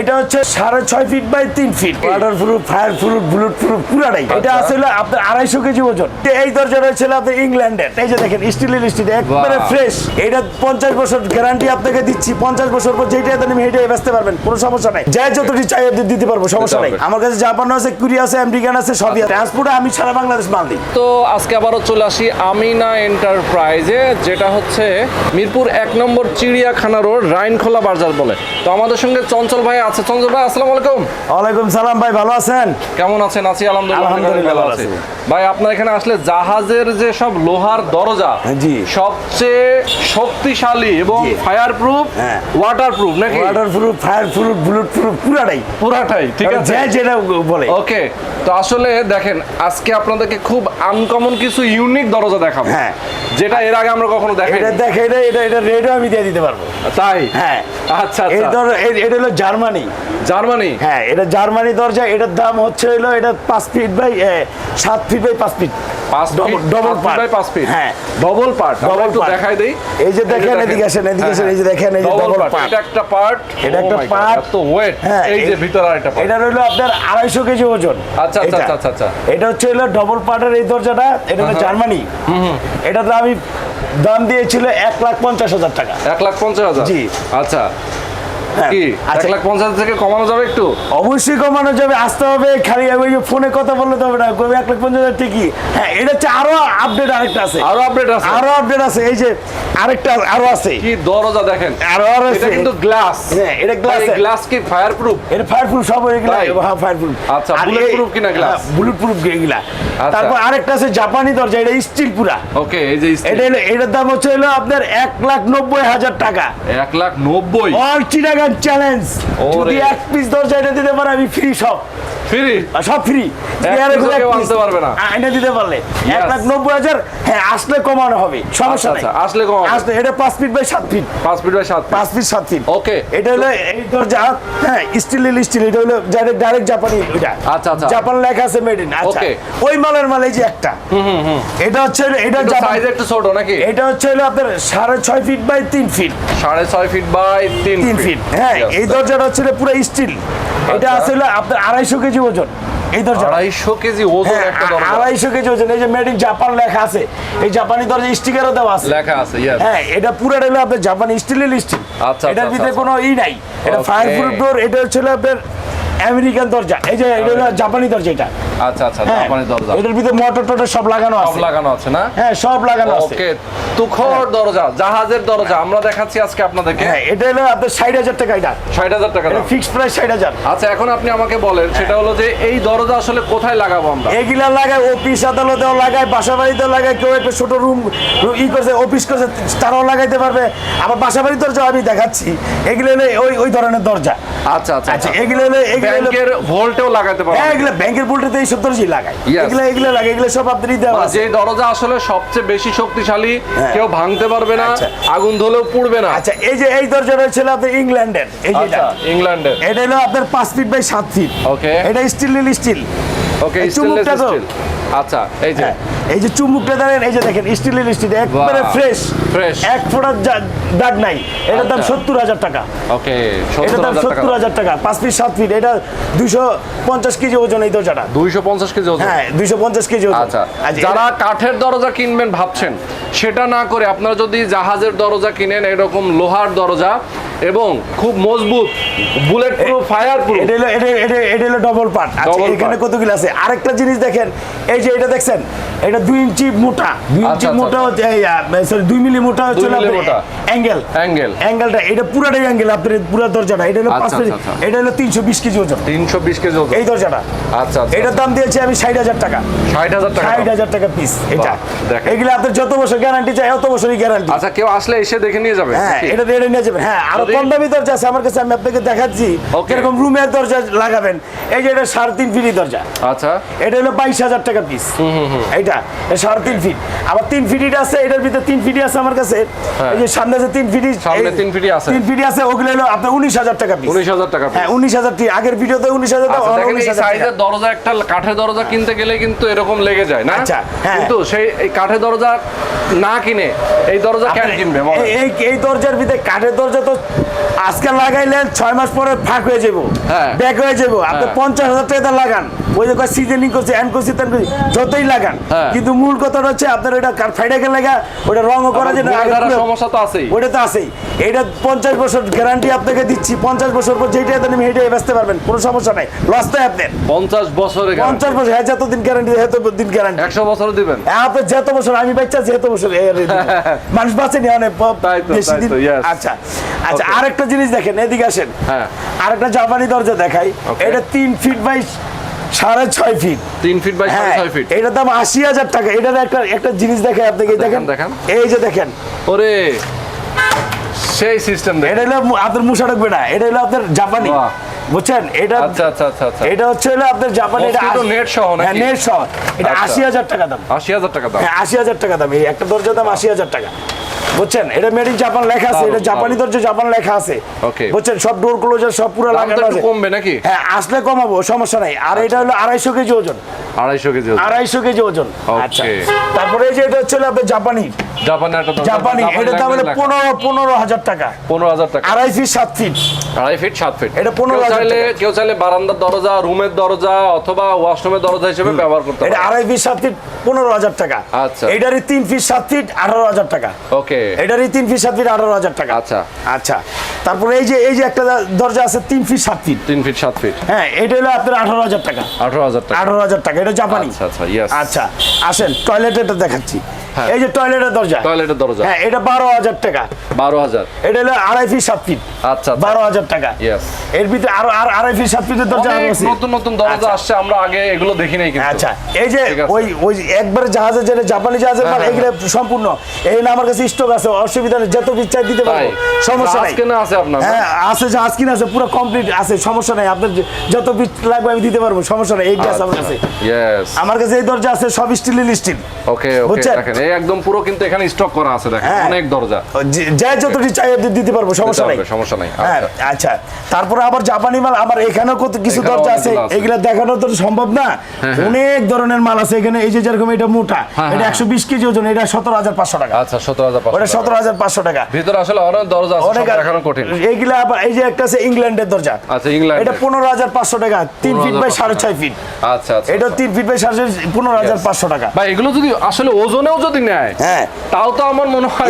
এটা হচ্ছে সাড়ে ছয় ফিট বাই তিন feet waterproof fireproof bulletproof পুরাটাই এটা। আসলে আপনার আড়াইশো কেজি ওজন। এই দরজাটা ছিল আপনার ইংল্যান্ডের। এই যে দেখেন স্টিলের স্টিল একবারে ফ্রেশ এটা পঞ্চাশ বছর গ্যারান্টি আপনাকে দিচ্ছি। পঞ্চাশ বছর পর যেটা আপনি হেঁটে বেচতে পারবেন কোনো সমস্যা নাই। যাই যতটি চাই আপনি দিতে পারব সমস্যা নাই। আমার কাছে জাপান আছে কোরিয়া আছে আমেরিকান আছে সবই আছে। ট্রান্সপোর্টে আমি সারা বাংলাদেশ মাল দিই। তো আজকে আবারও চলে আসি আমিনা এন্টারপ্রাইজে যেটা হচ্ছে মিরপুর এক নম্বর চিড়িয়াখানা রোড রাইনখোলা বাজার বলে। তো আমাদের সঙ্গে চঞ্চল ভাই চঞ্চল ভাই আসসালামু আলাইকুম ওয়ালাইকুম সালাম ভাই ভালো আছেন কেমন আছেন আছি আলহামদুলিল্লাহ ভালো আছি। ভাই আপনার এখানে আসলে জাহাজের যে সব লোহার দরজা জি। সবচেয়ে শক্তিশালী এবং জি। ফায়ার প্রুফ হ্যাঁ। ওয়াটার প্রুফ নাকি waterproof fireproof bulletproof পুরাটাই পুরাটাই ঠিক আছে যে যেটা বলে ওকে তো আসলে দেখেন আজকে আপনাদেরকে খুব আনকমন কিছু ইউনিক দরজা দেখাবো হ্যাঁ। যেটা এর আগে আমরা কখনো দেখাই এটা দেখে এটা এটা এটা রেটও আমি দিয়ে দিতে পারব। তাই? হ্যাঁ। আচ্ছা এই আচ্ছা ধর এটা হলো জার্মানি। জার্মানি? হ্যাঁ এটা জার্মানি দরজা এটার দাম হচ্ছে হলো এটা পাঁচ ফিট বাই সাত ফিট বাই পাঁচ ফিট। part। ফিট বাই পাঁচ ফিট? হ্যাঁ। ডবল পার্ট একটু part। দেখাই দেই। এই যে দেখেন, এদিকে আসেন, এদিকে আসেন, এই যে দেখেন, এই যে double part। এটা একটা পার্ট? এটা একটা part। তো ওয়েট হ্যাঁ, এই যে এই- ভিতরে আরেকটা পার্ট এটা রইল আপনার আড়াইশো কেজি ওজন। আচ্ছা, আচ্ছা, আচ্ছা, আচ্ছা, আচ্ছা। এটা হচ্ছে হলো ডবল পার্টের এই দরজাটা এটা হলো। জার্মানি। এটাতে আমি দাম দিয়েছিল এক লাখ পঞ্চাশ হাজার টাকা। এক লাখ পঞ্চাশ হাজার? জি। আচ্ছা। এক আচ্ছা। লাখ পঞ্চাশ থেকে কমানো যাবে একটু? অবশ্যই কমানো যাবে আসতে হবে। খালি ওই ফোনে কথা বললে তো হবে না। এক লাখ পঞ্চাশ হাজার ঠিকই। হ্যাঁ এটা হচ্ছে আরও আপডেট আরেকটা আছে। আরও আপডেট আছে। আরও আপডেট আছে। এই যে আরেকটা আরও আছে। কি দরজা দেখেন। আরও আরও এটা কিন্তু গ্লাস হ্যাঁ, এটা glass গ্লাস কি ফায়ার প্রুফ ফায়ারপ্রুফ সব এগুলা হ্যাঁ ফায়ারপ্রুফ আচ্ছা, bulletproof কিনা glass? বুলেট এগুলা। আচ্ছা। তারপর আরেকটা আছে জাপানি দরজা এটা স্টিল পুরা। ওকে এই যে এটা এটার দাম হচ্ছে হলো আপনার এক লাখ নব্বই হাজার টাকা। এক লাখ নব্বই? অল চিটাগান চ্যালেঞ্জ যদি এক পিস দরজা এটা দিতে পারে আমি ফ্রি সব। ফ্রি সব ফ্রি আনতে পারবে না। এটা দিতে পারলে। এক লাখ নব্বই হাজার হ্যাঁ আসলে কমানো হবে সমস্যা আচ্ছা, নেই। আচ্ছা, আসলে কমানো আসলে এটা পাঁচ ফিট বাই সাত ফিট পাঁচ ফিট বাই সাত পাঁচ ফিট সাত ফিট ওকে এটা হলো এই দরজা হ্যাঁ স্টিল স্টিল এটা হলো ডাইরেক্ট জাপানি ওইটা। আচ্ছা, আচ্ছা। জাপান লেখা আছে মেড ইন আচ্ছা ওই মালের মাল এই যে একটা। এটা হচ্ছে এটা সাইজ একটু ছোট নাকি? এটা হচ্ছে হলো আপনার সাড়ে ছয় ফিট বাই তিন ফিট সাড়ে ছয় ফিট বাই তিন তিন ফিট হ্যাঁ এই দরজাটা হচ্ছে পুরো স্টিল এটা আচ্ছা। আপনার আড়াইশো কেজি ওজন। এই দরজা আড়াইশো কেজি ওজন হ্যাঁ একটা দরজা। আড়াইশো কেজি ওজন। এই যে মেড ইন জাপান লেখা আছে। এই জাপানি দরজা স্টিকারও দেওয়া আছে। লেখা আছে হ্যাঁ এটা পুরোটা হলো আপনার জাপানি স্টিলের স্টিল আচ্ছা, এটার আচ্ছা, ভিতরে আচ্ছা। কোনো ই নাই। এটা ফায়ার প্রুফ ডোর এটা হচ্ছে আপনার আমেরিকান দরজা। এই যে এটা হলো জাপানি দরজা এটা। আচ্ছা আচ্ছা হ্যাঁ। জাপানি দরজা। এটার ভিতরে মোটর টোটর সব লাগানো সব লাগানো আছে না? হ্যাঁ সব লাগানো আছে। ওকে তুখর দরজা জাহাজের দরজা আমরা দেখাচ্ছি আজকে আপনাদেরকে। হ্যাঁ এটা হলো আপনার ষাট টাকা এটা। ষাট হাজার টাকা দাম। ফিক্সড প্রাইস ষাট হাজার। আচ্ছা এখন আপনি আমাকে বলেন সেটা হলো যে এই দরজা আসলে কোথায় লাগাবো আমরা? এগুলা লাগায় অফিস আদালতেও লাগায় বাসা বাড়িতেও লাগায় কেউ একটা ছোট রুম ই করছে অফিস করছে তারাও লাগাইতে পারবে। আবার বাসা বাড়ির দরজা আমি দেখাচ্ছি। এগুলো হলো ওই ওই ধরনের দরজা। আচ্ছা আচ্ছা আচ্ছা এগুলো হলো এগুলো ব্যাংকের ভোল্টেও লাগাতে পারব হ্যাঁ এগুলো ব্যাংকের পোল্ট্রিতে এইসব দরজাই লাগায় Yes. এগুলো এগুলো লাগে এগুলো সব আপনারই দেওয়া মানে যে দরজা আসলে সবচেয়ে বেশি শক্তিশালী হ্যাঁ। কেউ ভাঙতে পারবে না আচ্ছা। আগুন ধরলেও পুড়বে না আচ্ছা এই যে এই দরজাটা ছিল আপনার ইংল্যান্ডের এই আচ্ছা এটা। ইংল্যান্ডের এটা হলো আপনার পাঁচ ফিট বাই সাত ফিট Okay. এটা স্টিল স্টিল ওকে স্টিল আচ্ছা এই যে। হ্যাঁ, এই যে চুম্বুকটা দেখেন এই যে দেখেন স্টিলের স্টিল একবারে বাহ, ফ্রেশ এক ফোঁটার দাগ নাই। এটার দাম আচ্ছা। সত্তর হাজার টাকা। ওকে এটার দাম সত্তর হাজার টাকা। পাঁচ ফিট সাত ফিট এটা দুইশো পঞ্চাশ কেজি ওজন এই দরজাটা। দুইশো পঞ্চাশ কেজি ওজন? হ্যাঁ দুইশো পঞ্চাশ কেজি ওজন। আচ্ছা যারা কাঠের দরজা কিনবেন ভাবছেন সেটা না করে আপনারা যদি জাহাজের দরজা কিনেন এরকম লোহার দরজা এবং খুব মজবুত বুলেট প্রুফ ফায়ার প্রুফ এটা হলো এটা হলো ডবল পার্ট আচ্ছা এখানে। কতগুলো আছে? আরেকটা জিনিস দেখেন এই যে এটা দেখছেন এটা দুই ইঞ্চি মোটা দুই ইঞ্চি আচ্ছা, মোটা সরি দুই মিলি মোটা হচ্ছে। অ্যাঙ্গেল অ্যাঙ্গেল অ্যাঙ্গেলটা এটা পুরাটাই অ্যাঙ্গেল আপনার পুরো দরজাটা এটা হলো আচ্ছা, পাঁচ আচ্ছা, আচ্ছা। এটা হলো তিনশো বিশ কেজি ওজন। তিনশো বিশ কেজি ওজন। এই দরজাটা। আচ্ছা আচ্ছা এটার দাম দিয়েছি আমি ষাট হাজার টাকা। ষাট হাজার টাকা। ষাট হাজার টাকা পিস এটা। এগুলো আপনার যত বছর গ্যারান্টি চাই অত বছরই গ্যারান্টি আচ্ছা কেউ আসলে এসে দেখে নিয়ে যাবে হ্যাঁ এটা নিয়ে যাবেন হ্যাঁ আরও কম দামি দরজা আছে আমার কাছে আমি আপনাকে দেখাচ্ছি. কীরকম রুমের দরজা লাগাবেন। এই যে এটা সাড়ে তিন ফিটি দরজা। আচ্ছা আচ্ছা। এটা হলো বাইশ হাজার টাকা পিস এইটা এটা সাড়ে তিন ফিট আবার তিন ফিট আছে এটার ভিতরে তিন ফিটি আছে আমার কাছে হ্যাঁ। এই যে সামনে যে তিন ফিটি সামনে তিন ফিটই আছে। তিন ফিটি আছে ওগুলো হলো আপনার উনিশ হাজার টাকা পিস উনিশ হাজার টাকা হ্যাঁ উনিশ হাজার টি- আগের ভিডিওতে উনিশ হাজার আচ্ছা, দেখেন এই 19,000 টাকা। সাইজের দরজা একটা কাঠের দরজা কিনতে গেলে কিন্তু এরকম লেগে যায় না আচ্ছা, হ্যাঁ। কিন্তু সেই এই কাঠের দরজা না কিনে এই দরজা কেন কিনবে এই- এই দরজার ভিতরে কাঠের দরজা তো আজকে লাগাইলেন ছয় মাস পরে ফাঁক হয়ে যাব হ্যাঁ। ব্যাক হয়ে যাব আপনি। পঞ্চাশ হাজার টাকা লাগান ওই যে সিজনিং করছে এন্ড করছে তেন করছে যতই লাগান হ্যাঁ। কিন্তু মূল কথাটা হচ্ছে আপনার ওইটা ফাইডাকে লাগা ওটা রঙও করা যায় সমস্যা তো আছেই ওটা তো আছেই এটা পঞ্চাশ বছর গ্যারান্টি আপনাকে দিচ্ছি পঞ্চাশ বছর পর যেটা দেন হেঁটে বেচতে পারবেন কোনো সমস্যা নাই লস নাই আপনার পঞ্চাশ বছরে পঞ্চাশ বছর হ্যাঁ যত দিন গ্যারান্টি এত দিন গ্যারান্টি একশো বছর দিবেন আপনার যত বছর আমি বাচ্চা যেত বছর। মানুষ বাঁচেনি অনেক ব- তাই তো, বেশি দিন. আচ্ছা আচ্ছা. আরেকটা জিনিস দেখেন এদিকে আসেন হ্যাঁ। আরেকটা জাপানি দরজা দেখাই এটা তিন ফিট বাই সাড়ে ছয় ফিট তিন ফিট বাই সাড়ে হ্যাঁ ছয় ফিট এটার দাম আশি হাজার টাকা। এটার একটা একটা জিনিস দেখে আপনাকে এই দেখেন। এই যে দেখেন। ওরে সেই সিস্টেম এটা হলো আপনার মুশা ঢুকবে না এটা হলো আপনার জাপানি। বুঝছেন? এটা আচ্ছা আচ্ছা আচ্ছা আচ্ছা। এটা হচ্ছে হলো আপনার জাপানি এটা আশি- সহ? হ্যাঁ নেট সহ। এটা আচ্ছা। আশি হাজার টাকা দাম। আশি হাজার টাকা দাম। হ্যাঁ আশি হাজার টাকা দাম। এই একটা দরজার দাম আশি হাজার টাকা। বুঝছেন? এটা মেড ইন জাপান লেখা আছে এটা জাপানি। দরজা জাপান লেখা আছে. বুঝছেন? সব ডোর ক্লোজার সব পুরো লাগানো আছে। কমবে নাকি? হ্যাঁ আসলে কমাবো সমস্যা নাই। আর এটা হলো আড়াইশো কেজি ওজন। আড়াইশো কেজি ওজন। আড়াইশো কেজি ওজন। আচ্ছা। তারপরে এই যে এটা হচ্ছে আপনার জাপানি জাপানে এটা দাম হলো language লেখা। পনেরো পনেরো হাজার টাকা। পনেরো হাজার টাকা। আড়াই ফিট সাত ফিট আড়াই ফিট সাত ফিট এটা 15,000 কেউ চাইলে কেউ চাইলে বারান্দার দরজা রুমের দরজা অথবা ওয়াশরুমের দরজা হিসেবে ব্যবহার করতে এটা পারে আড়াই ফিট সাত ফিট পনেরো হাজার টাকা। আচ্ছা। এটারই তিন ফিট সাত ফিট আঠারো হাজার টাকা। ওকে এটারই তিন ফিট সাত ফিট আঠারো হাজার টাকা। আচ্ছা। আচ্ছা। তারপরে এই যে এই যে একটা দরজা আছে তিন ফিট সাত ফিট। তিন ফিট সাত ফিট। হ্যাঁ এটা হলো আপনার আঠারো হাজার টাকা। আঠারো হাজার টাকা। আঠারো হাজার টাকা এটা জাপানি। আচ্ছা আচ্ছা টয়লেট এটা আসেন দেখাচ্ছি। এই যে টয়লেটের দরজা। টয়লেটের দরজা। হ্যাঁ এটা বারো হাজার টাকা। বারো হাজার। এটা হলো আড়াই ফিট সাত ফিট। আচ্ছা আচ্ছা। বারো হাজার টাকা। এর ভিতরে আরও আর আড়াই ফিট সাত ফিটের দরজা আছে। নতুন নতুন দরজা আচ্ছা। আসছে আমরা আগে এগুলো দেখি নাই কিন্তু। আচ্ছা এই যে ওই ওই একবারে জাহাজে যেটা জাপানি জাহাজের মাল হ্যাঁ, এগুলো সম্পূর্ণ। এই না আমার কাছে স্টক আছে অসুবিধা নেই যত ইচ্ছা দিতে পারব। সমস্যা নাই। আজকে না আছে আপনার হ্যাঁ আছে জাহাজ কিনা আছে পুরো কমপ্লিট আছে সমস্যা নাই। আপনার যত বিট লাগবে আমি দিতে পারব সমস্যা নাই এইটা আছে আমার কাছে। আমার কাছে এই দরজা আছে সব স্টিলের স্টিল ওকে ওকে? একদম পুরো কিন্তু এখানে স্টক করা আছে দেখেন হ্যাঁ। অনেক দরজা। যে যতটি চাই আপনি দিতে পারব সমস্যা নাই। সমস্যা নাই হ্যাঁ আচ্ছা। আচ্ছা। তারপরে আবার জাপানি মাল আমার এখানেও কত কিছু দরজা আছে এগুলা দেখানো তো সম্ভব না। হ্যাঁ। অনেক ধরনের মাল আছে এখানে। এই যে যেরকম এটা মোটা এটা হ্যাঁ। একশো বিশ কেজি ওজন এটা সতেরো হাজার পাঁচশো টাকা। আচ্ছা ওটা টাকা। ভিতরে আসলে অনেক দরজা আছে দেখানো কঠিন। এইগুলা আবার এই যে একটা আছে ইংল্যান্ডের দরজা। আচ্ছা ইংল্যান্ড এটা পনেরো হাজার পাঁচশো টাকা তিন ফিট বাই সাড়ে ছয় ফিট আচ্ছা আচ্ছা এটা তিন ফিট বাই সাড়ে ছয় পনেরো হাজার পাঁচশো টাকা। ভাই এগুলো যদি আসলে ওজনেও যদি নেয় হ্যাঁ। তাও তো আমার মনে হয়।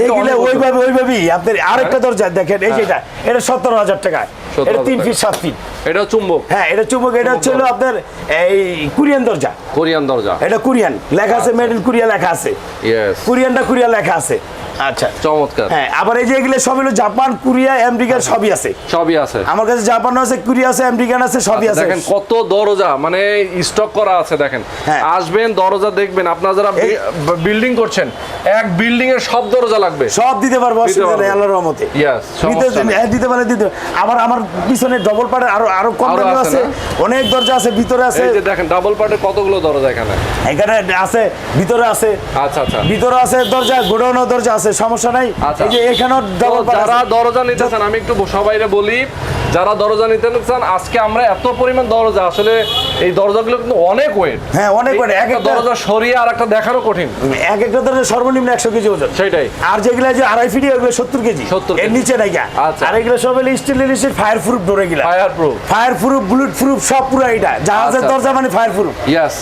ওইভাবে ওইভাবেই আপনার আরেকটা দরজা দেখেন এই যেটা এটা সতেরো হাজার টাকা। এটা তিন ফিট সাত ফিট। এটা চুম্বক। হ্যাঁ এটা চুম্বক এটা হচ্ছে আপনার এই কোরিয়ান দরজা। কোরিয়ান দরজা। এটা কোরিয়ান। লেখা আছে মেড ইন কোরিয়া লেখা আছে। কুরিয়ানটা কোরিয়া লেখা আছে। আচ্ছা চমৎকার। হ্যাঁ আবার এই যে এগুলো সব হলো জাপান কোরিয়া আমেরিকার সবই আছে। সবই আছে। আমার কাছে জাপান আছে কোরিয়া আছে আমেরিকান আছে সবই আচ্ছা, আছে। দেখেন কত দরজা মানে স্টক করা আছে দেখেন। হ্যাঁ। আসবেন দরজা দেখবেন আপনারা যারা বিল্ডিং করছেন এক বিল্ডিং এর সব দরজা লাগবে। সব দিতে পারব অসুবিধা নেই আল্লাহর রহমতে। Yes, দিতে হ্যাঁ, দিতে আবার আমার পিছনে ডবল পার্টের আরও আরও কম আছে অনেক দরজা আছে ভিতরে আছে। এই যে দেখেন ডাবল পার্টের কতগুলো দরজা এখানে? এখানে আছে ভিতরে আছে। আচ্ছা আচ্ছা। ভিতরে আছে দরজা গোডাউনও দরজা আছে। সমস্যা নাই আচ্ছা। এই যে এখানেও যারা দরজা নিতেছেন আমি একটু সবাইরে বলি যারা দরজা নিতে চান আজকে আমরা এত পরিমাণ দরজা আসলে এই দরজাগুলো কিন্তু অনেক ওয়েট হ্যাঁ, অনেক weight, এক একটা- দরজা সরিয়ে আর একটা দেখানো কঠিন। এক একটা দরজা সর্বনিম্ন একশো কেজি ওজন। সেটাই। আর যেগুলো যে আড়াই ফিটি ওগুলো সত্তর কেজি। 70 এর নিচে নাই। আচ্ছা। আর এগুলো সব হলো স্টিলের স্টিল ফায়ার প্রুফ ডোর এগুলা। Fireproof fireproof bulletproof সব পুরো এটা জাহাজের আচ্ছা। দরজা মানে ফায়ার প্রুফ ইয়াস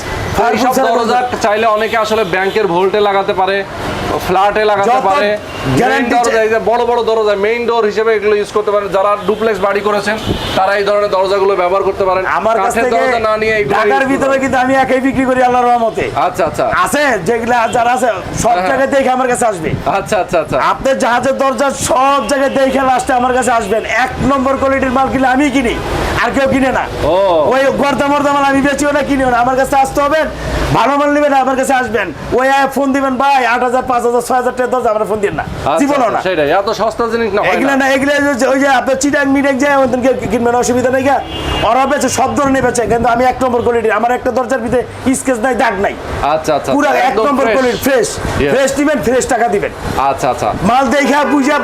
ছাড়া দরজা চাইলে অনেকে আসলে ব্যাংকের ভোল্টে লাগাতে পারে ফ্ল্যাটে লাগাতে পারে। বড় বড় দরজা মেইন ডোর হিসেবে এগুলো ইউজ করতে পারেন যারা ডুপ্লেক্স বাড়ি করেছেন তারা এই ধরনের দরজাগুলো ব্যবহার করতে পারেন। আমার কাছ দরজা না নিয়ে ঢাকার ভিতরে কিন্তু আমি একাই বিক্রি করি আল্লাহর রহমতে। আচ্ছা আচ্ছা। আছে যেগুলা যারা আছে সব হ্যাঁ। জায়গায় দেখে আমার কাছে আসবে। আচ্ছা আচ্ছা আচ্ছা। আপনার জাহাজের দরজা সব জায়গায় দেখে লাস্টে আমার কাছে আসবেন। এক নম্বর কোয়ালিটির মাল কিনলে আমি কিনি আর কেউ কিনে না। ও। ওই গর্দা মর্দা মাল আমি বেচিও না কিনিও না। আমার কাছে আসতে হবে ভালো মাল নেবেন আমার কাছে আসবেন। ওই ফোন দিবেন ভাই আট হাজার পাঁচ হাজার ছয় হাজার টাকা দশ হাজার ফোন দিন না। আচ্ছা, জীবনও না। আচ্ছা, সেটাই এত সস্তা জিনিস না এগুলো না। এগুলো ওই যে আপনার চিটাং মিটাং যায় কিনবেন অসুবিধা নেই গা। ওরা বেচে সব ধরনের বেচে কিন্তু আমি এক নম্বর কোয়ালিটি আমার একটা দরজার ভিতরে স্কেচ নাই দাগ নাই। আচ্ছা আচ্ছা পুরো আচ্ছা, এক নম্বর কোয়ালিটি ফ্রেশ ফ্রেশ দিবেন ফ্রেশ টাকা দিবেন। আচ্ছা আচ্ছা। মাল দেখা বুঝা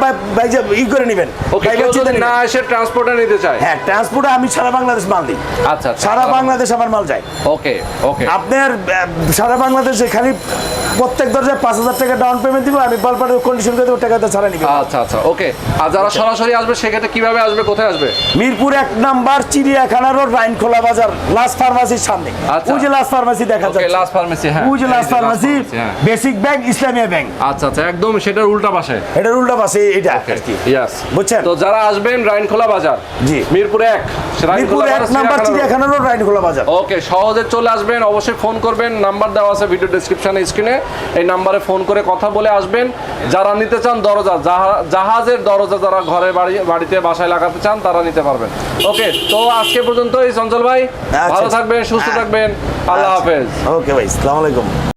ই করে নেবেন। ওকে কেউ যদি না এসে ট্রান্সপোর্টে নিতে চায়। হ্যাঁ ট্রান্সপোর্টে আমি সারা বাংলাদেশ মাল দিই। আচ্ছা আচ্ছা। সারা বাংলাদেশ আমার মাল যায়। ওকে ওকে। আপনার সারা বাংলাদেশে খালি প্রত্যেক দরজায় পাঁচ হাজার টাকা ডাউন পেমেন্ট দিব আমি পালপারে কন্ডিশন করে দেবো টাকাটা ছাড়া নিবি আচ্ছা আচ্ছা ওকে। আর যারা সরাসরি আসবে সেক্ষেত্রে কীভাবে আসবে কোথায় আসবে? মিরপুর এক নাম্বার চিড়িয়াখানা রোড রাইনখোলা বাজার লাস্ট ফার্মাসির সামনে। আচ্ছা। ওই যে লাস্ট ফার্মাসি দেখা ওকে যাচ্ছে। লাস্ট ফার্মেসি হ্যাঁ। ওই যে last pharmacy. Basic bank Islamia bank আচ্ছা আচ্ছা একদম সেটার উল্টা পাশে। এটার উল্টা পাশে এটা ইয়াস বুঝছেন? তো যারা আসবেন রাইনখোলা বাজার জি। মিরপুরে এক মিরপুর এক নাম্বার চিড়িয়াখানা রোড রাইনখোলা বাজার। ওকে সহজে চলে আসবেন অবশ্যই ফোন করবেন নাম্বার দেওয়া আছে ভিডিও ডেসক্রিপশনে স্ক্রিনে এই নাম্বারে ফোন করে কথা বলে আসবেন। যারা নিতে চান দরজা জাহাজের দরজা যারা ঘরে বাড়ি বাড়িতে বাসায় লাগাতে চান তারা নিতে পারবেন। ওকে তো আজকে পর্যন্ত এই চঞ্চল ভাই। আচ্ছা। ভালো থাকবেন সুস্থ হ্যাঁ। থাকবেন। আল্লাহ হাফেজ। ওকে ভাই আসসালামু আলাইকুম।